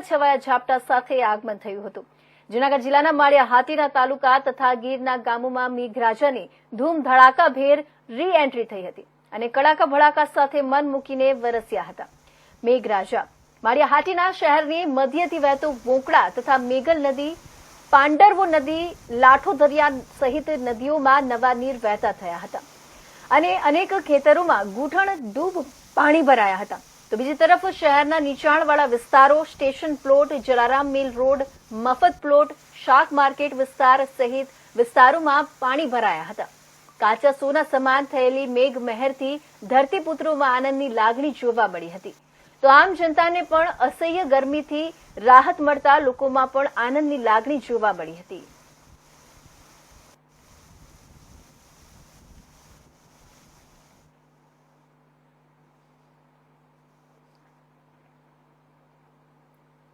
છવાયા ઝાપટા સાથે આગમન થયું હતું. જૂનાગઢ જિલ્લાના માળિયા હાથીના તાલુકા તથા ગીરના ગામોમાં મેઘરાજાની ધૂમ ધડાકાભેર રી એન્ટ્રી થઈ હતી અને કડાકા ભડાકા સાથે મન મૂકીને વરસ્યા હતા. મેઘરાજા, માળિયા હાટીના શહેરની મધ્યથી વહેતું વોંકડા તથા મેઘલ નદી, પાંડરવો નદી, લાઠો દરિયા સહિત નદીઓમાં નવા નીર વહેતા થયા હતા. અને અનેક ખેતરોમાં ગૂંઠણ ડૂબ પાણી ભરાયા હતા. તો બીજી તરફ શહેરના નીચાણવાળા વિસ્તારો, station plot, Jalaram mill road, મફત પ્લોટ, શાક માર્કેટ વિસ્તાર સહિત વિસ્તારોમાં પાણી ભરાયા હતા. કાચા સોના સમાન થયેલી મેઘ મહેરથી ધરતીપુત્રોમાં આનંદની લાગણી જોવા મળી હતી. તો આમ જનતાને પણ અસહ્ય ગરમીથી રાહત મળતા લોકોમાં પણ આનંદની લાગણી જોવા મળી હતી.